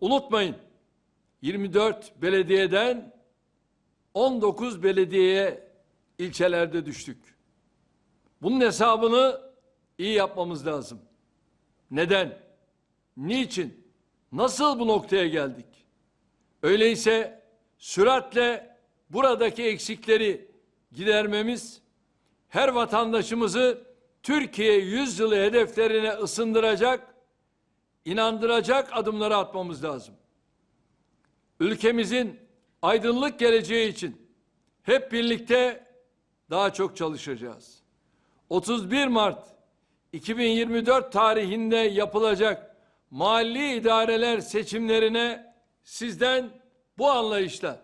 Unutmayın 24 belediyeden 19 belediyeye ilçelerde düştük. Bunun hesabını iyi yapmamız lazım. Neden? Niçin? Nasıl bu noktaya geldik? Öyleyse süratle buradaki eksikleri gidermemiz her vatandaşımızı Türkiye yüzyılı hedeflerine ısındıracak, inandıracak adımları atmamız lazım. Ülkemizin aydınlık geleceği için hep birlikte daha çok çalışacağız. 31 Mart 2024 tarihinde yapılacak mahalli idareler seçimlerine sizden bu anlayışla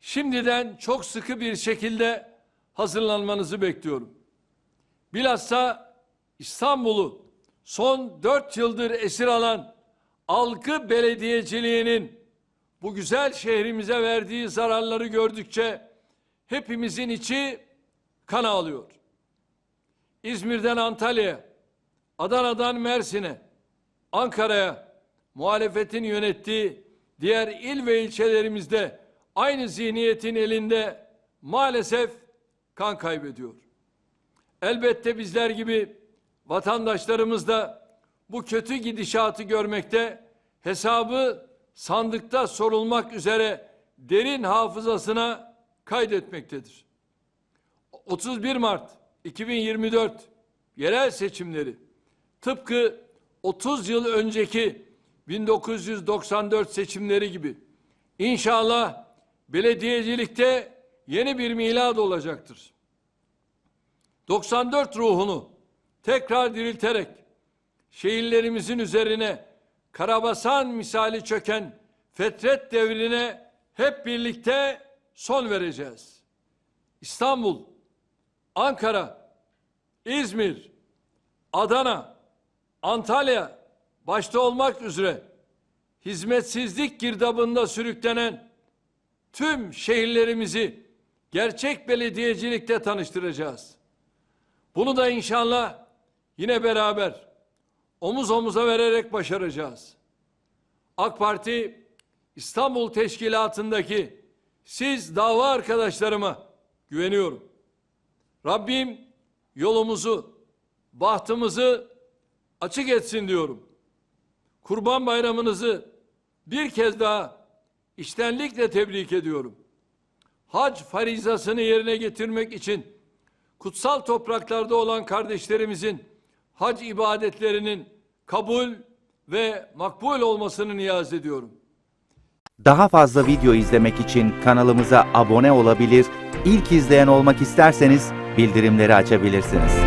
şimdiden çok sıkı bir şekilde hazırlanmanızı bekliyorum. Bilhassa İstanbul'u son dört yıldır esir alan algı belediyeciliğinin bu güzel şehrimize verdiği zararları gördükçe hepimizin içi kan ağlıyor. İzmir'den Antalya'ya, Adana'dan Mersin'e, Ankara'ya muhalefetin yönettiği diğer il ve ilçelerimizde aynı zihniyetin elinde maalesef kan kaybediyor. Elbette bizler gibi vatandaşlarımız da bu kötü gidişatı görmekte, hesabı sandıkta sorulmak üzere derin hafızasına kaydetmektedir. 31 Mart 2024 yerel seçimleri tıpkı 30 yıl önceki 1994 seçimleri gibi inşallah belediyecilikte yeni bir milad olacaktır. 94 ruhunu tekrar dirilterek şehirlerimizin üzerine karabasan misali çöken fetret devrine hep birlikte son vereceğiz. İstanbul, Ankara, İzmir, Adana, Antalya başta olmak üzere hizmetsizlik girdabında sürüklenen tüm şehirlerimizi gerçek belediyecilikte tanıştıracağız. Bunu da inşallah yine beraber omuz omuza vererek başaracağız. AK Parti İstanbul Teşkilatı'ndaki siz dava arkadaşlarıma güveniyorum. Rabbim yolumuzu, bahtımızı açık etsin diyorum. Kurban Bayramınızı bir kez daha içtenlikle tebrik ediyorum. Hac farizasını yerine getirmek için kutsal topraklarda olan kardeşlerimizin hac ibadetlerinin kabul ve makbul olmasını niyaz ediyorum. Daha fazla video izlemek için kanalımıza abone olabilir, ilk izleyen olmak isterseniz bildirimleri açabilirsiniz.